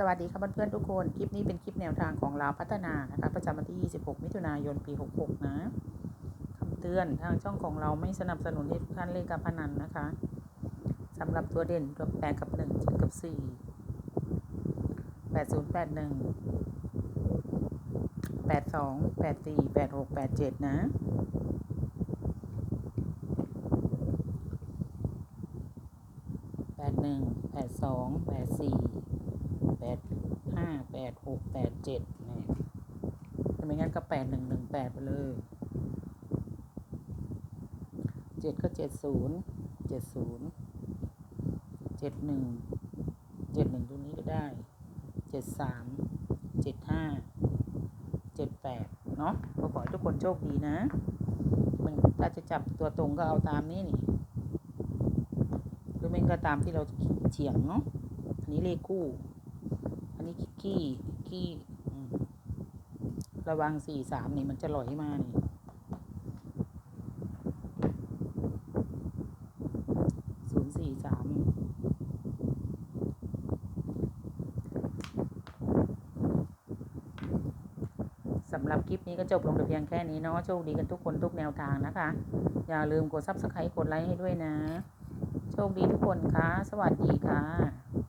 สวัสดีค่ะเพื่อนๆทุกคน คลิปนี้เป็นคลิปแนวทางของเราวพัฒนานะคะประจำวันที่ 26 มิถุนายน ปี 66 นะคำเตือนทางช่องของเราไม่สนับสนุนให้ทุกท่านเล่นการพนันนะคะสำหรับตัวเด่นตัว8กับ1 7กับ4 80 81 82 84 86 87นะแปดหนึ่งแปดสองแปดสี่แปดห้าแปด หกแปดเจ็ดนี่ถ้าไม่งั้นก็แปดหนึ่งหนึ่งแปดไปเลยเจ็ดก็เจ็ดศูนย์เจ็ดศูนย์เจ็ดหนึ่งเจ็ดหนึ่งตรงนี้ก็ได้เจ็ดสามเจ็ดห้าเจ็ดแปดเนาะก็ขอให้ทุกคนโชคดีนะมันถ้าจะจับตัวตรงก็เอาตามนี้นี่หรือไม่ก็ตามที่เราเฉียงเนาะอันนี้เลขคู่ อันนี้กี้กี้ อืมระวังสี่สามนี่มันจะลอยมานี่ศูนย์สี่สามสำหรับคลิปนี้ก็จบลงแต่เพียงแค่นี้เนาะ โชคดีกันทุกคนทุกแนวทางนะคะ อย่าลืมกด subscribe กดไลค์ให้ด้วยนะ โชคดีทุกคนค่ะ สวัสดีค่ะ